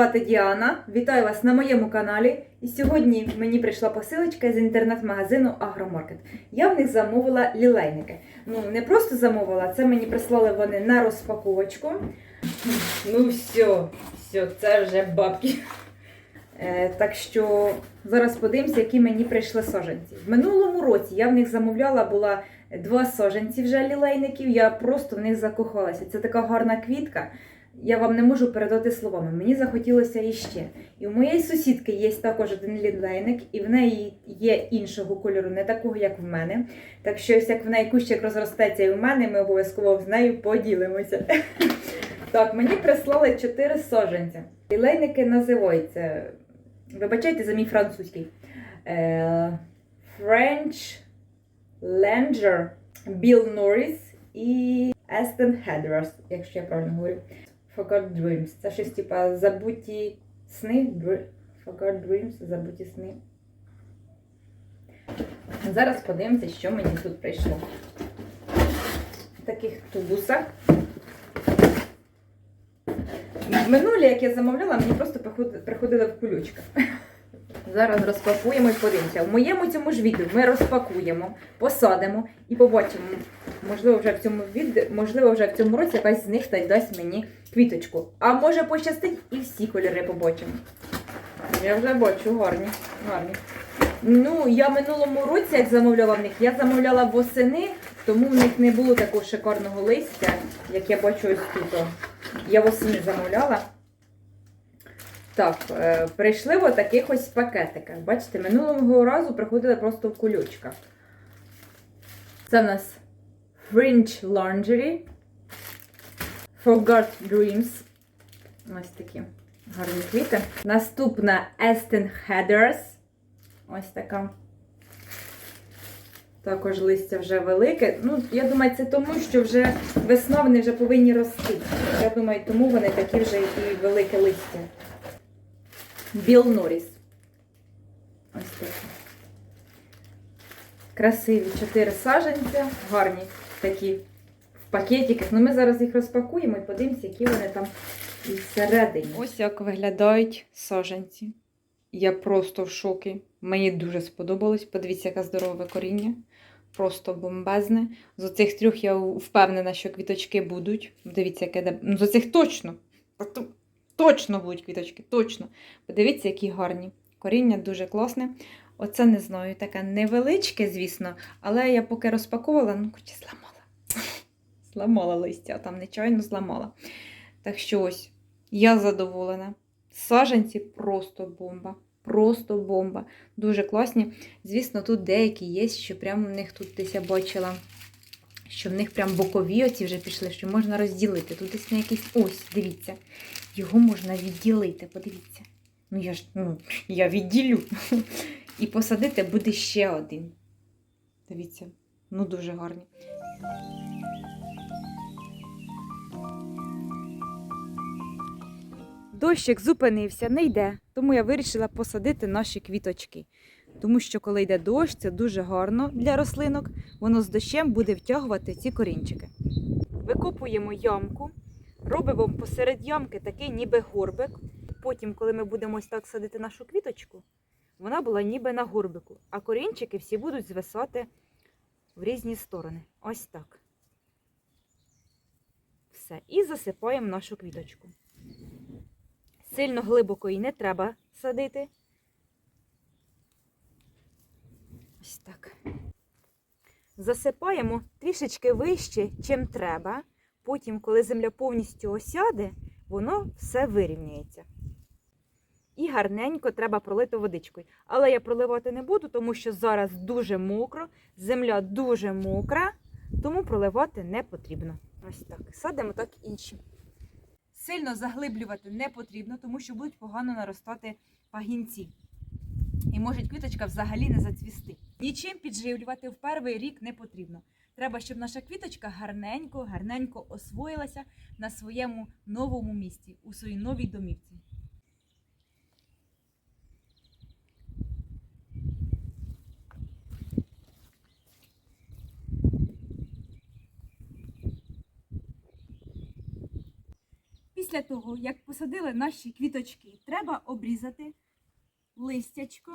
звати Діана. Вітаю вас на моєму каналі. І сьогодні мені прийшла посилочка з інтернет-магазину Агромаркет. Я в них замовила лілейники. Ну, не просто замовила, це мені прислали вони на розпаковочку. Ну, все, все, це вже бабки. Е, так що зараз подивимося, які мені прийшли саженці. В минулому році я в них замовляла була два саженці вже лілейників. Я просто в них закохалася. Це така гарна квітка. Я вам не можу передати словами. Мені захотілося іще. І у моєї сусідки є також один лілейник, і в неї є іншого кольору, не такого, як в мене. Так що, ось як в неї кущик розростеться і в мене, ми обов'язково з нею поділимося. Так, мені прислали чотири саженця. Лілейники називаються. Вибачайте за мій французький. Е, French Langer, Bill Norris і Aston Hedras, якщо я правильно говорю. Forgot Dreams. Це щось типа забуті сни. Dr- Forgot Dreams, забуті сни. Зараз подивимося, що мені тут прийшло. В таких тубусах. Минулі, як я замовляла, мені просто приход- приходили в кулючках. Зараз розпакуємо і подивимося. В моєму цьому ж відео ми розпакуємо, посадимо і побачимо. Можливо, вже в цьому від... можливо, вже в цьому році якась з них дасть мені квіточку. А може пощастить і всі кольори побачимо. Я вже бачу, гарні. гарні. Ну, я минулому році, як замовляла в них, я замовляла восени, тому в них не було такого шикарного листя, як я бачу ось тут. Я восени замовляла. Так, е, прийшли в таких ось пакетиках. Бачите, минулого разу приходили просто в кульочках. Це в нас Fringe Lingerie. Forgot Dreams. Ось такі гарні квіти. Наступна Aston Headers. Ось така. Також листя вже велике. Ну, я думаю, це тому, що вже весна вони вже повинні рости. Я думаю, тому вони такі вже і велике листя. Біл Норріс. Ось такі. Красиві чотири саджанця, гарні такі в пакетиках. Ну, ми зараз їх розпакуємо і подивимося, які вони там всередині. Ось як виглядають саджанці. Я просто в шокі. Мені дуже сподобалось. Подивіться, яке здорове коріння. Просто бомбезне. З оцих трьох я впевнена, що квіточки будуть. Дивіться, яке. Ну, з оцих точно. Точно будуть квіточки, точно. Подивіться, які гарні. Коріння дуже класне. Оце не знаю, таке невеличке, звісно, але я поки розпаковувала, ну, хоч зламала. Зламала листя, там нечайно зламала. Так що ось, я задоволена. Саженці просто бомба. Просто бомба. Дуже класні. Звісно, тут деякі є, що прямо в них тут десь я бачила, що в них прям бокові оці вже пішли, що можна розділити. Тут десь на якийсь ось, дивіться. Його можна відділити, подивіться. Ну, я ж ну, я відділю. І посадити буде ще один. Дивіться, ну дуже гарні. Дощик зупинився, не йде, тому я вирішила посадити наші квіточки. Тому що, коли йде дощ, це дуже гарно для рослинок, воно з дощем буде втягувати ці корінчики. Викопуємо ямку, робимо посеред ямки такий ніби горбик. Потім, коли ми будемо ось так садити нашу квіточку, вона була ніби на горбику, а корінчики всі будуть звисати в різні сторони. Ось так. Все. І засипаємо нашу квіточку. Сильно глибоко і не треба садити. Ось так. Засипаємо трішечки вище, чим треба. Потім, коли земля повністю осяде, воно все вирівняється. І гарненько треба пролити водичкою. Але я проливати не буду, тому що зараз дуже мокро, земля дуже мокра, тому проливати не потрібно. Ось так. Садимо так інші. Сильно заглиблювати не потрібно, тому що будуть погано наростати пагінці. І може квіточка взагалі не зацвісти. Нічим підживлювати в перший рік не потрібно. Треба, щоб наша квіточка гарненько, гарненько освоїлася на своєму новому місці, у своїй новій домівці. Після того, як посадили наші квіточки, треба обрізати листячко.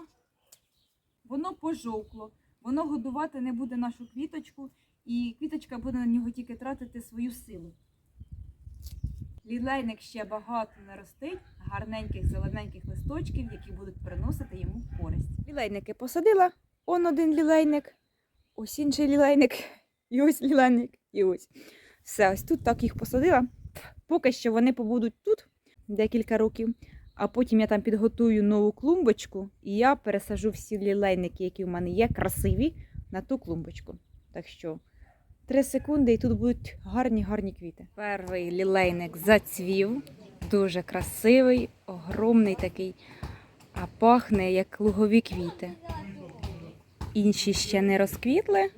Воно пожовкло, воно годувати не буде нашу квіточку, і квіточка буде на нього тільки тратити свою силу. Лілейник ще багато наростить гарненьких зелененьких листочків, які будуть приносити йому користь. Лілейники посадила, он один лілейник, ось інший лілейник, і ось лілейник, і ось. Все, ось тут так їх посадила. Поки що вони побудуть тут декілька років, а потім я там підготую нову клумбочку, і я пересажу всі лілейники, які в мене є, красиві, на ту клумбочку. Так що три секунди, і тут будуть гарні гарні квіти. Перший лілейник зацвів, дуже красивий, огромний такий, а пахне як лугові квіти. Інші ще не розквітли,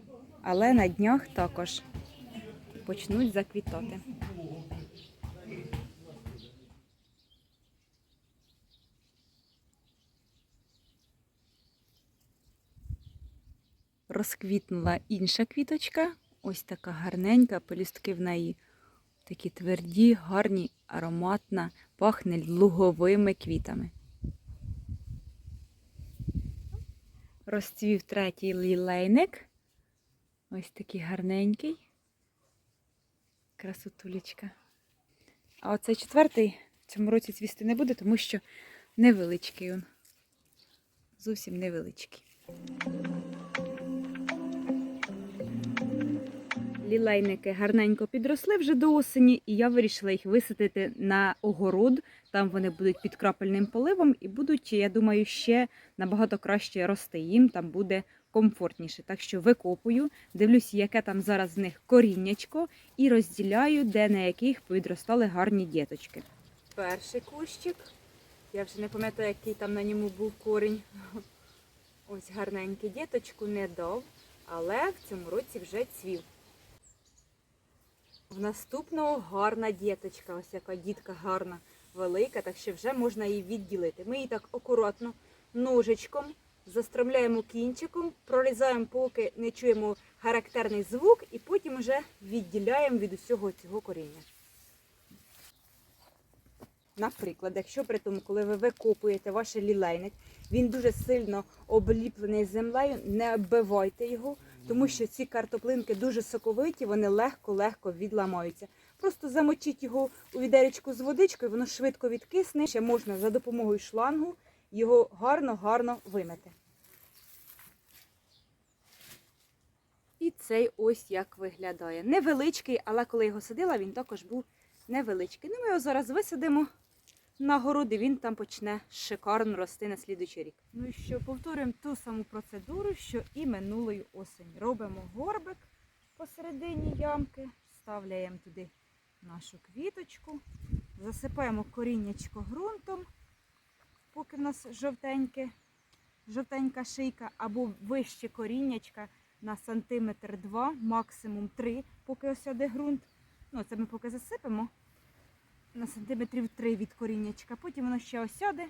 але на днях також почнуть заквітати. Розквітнула інша квіточка, ось така гарненька, пелюстки в неї такі тверді, гарні, ароматна, пахне луговими квітами. Розцвів третій лілейник. Ось такий гарненький. Красотулечка. А оцей четвертий в цьому році цвісти не буде, тому що невеличкий він. Зовсім невеличкий. Лілейники гарненько підросли вже до осені, і я вирішила їх висадити на огород. Там вони будуть під крапельним поливом і будуть, я думаю, ще набагато краще рости. Їм там буде комфортніше. Так що викопую, дивлюся, яке там зараз в них коріннячко, і розділяю, де на яких підростали гарні діточки. Перший кущик. Я вже не пам'ятаю, який там на ньому був корінь. Ось гарненький діточку не дав, але в цьому році вже цвів. В наступного гарна діточка, ось яка дітка гарна, велика, так що вже можна її відділити. Ми її так акуратно ножичком застромляємо кінчиком, прорізаємо, поки не чуємо характерний звук, і потім вже відділяємо від усього цього коріння. Наприклад, якщо при тому, коли ви викопуєте ваш лілейник, він дуже сильно обліплений землею, не оббивайте його, тому що ці картоплинки дуже соковиті, вони легко-легко відламаються. Просто замочіть його у відеречку з водичкою, воно швидко відкисне. Ще можна за допомогою шлангу його гарно-гарно вимити. І цей ось як виглядає. Невеличкий, але коли його садила, він також був невеличкий. Ну, ми його зараз висадимо на городи, він там почне шикарно рости на слідуючий рік. Ну і що, повторюємо ту саму процедуру, що і минулої осені. Робимо горбик посередині ямки, ставляємо туди нашу квіточку, засипаємо коріннячко ґрунтом, поки в нас жовтеньке, жовтенька шийка або вище коріннячка на сантиметр два, максимум три, поки осяде ґрунт. Ну, це ми поки засипемо на сантиметрів 3 від коріннячка. Потім воно ще осяде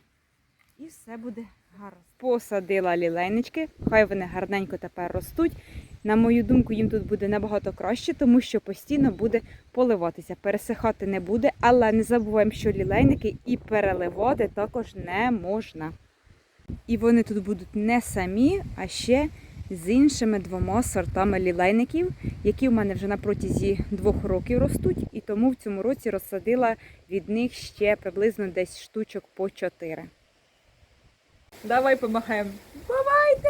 і все буде гаразд. Посадила лілейнички, хай вони гарненько тепер ростуть. На мою думку, їм тут буде набагато краще, тому що постійно буде поливатися. Пересихати не буде, але не забуваємо, що лілейники і переливати також не можна. І вони тут будуть не самі, а ще з іншими двома сортами лілейників, які в мене вже на протязі двох років ростуть, і тому в цьому році розсадила від них ще приблизно десь штучок по чотири. Давай помахаємо. Бувайте!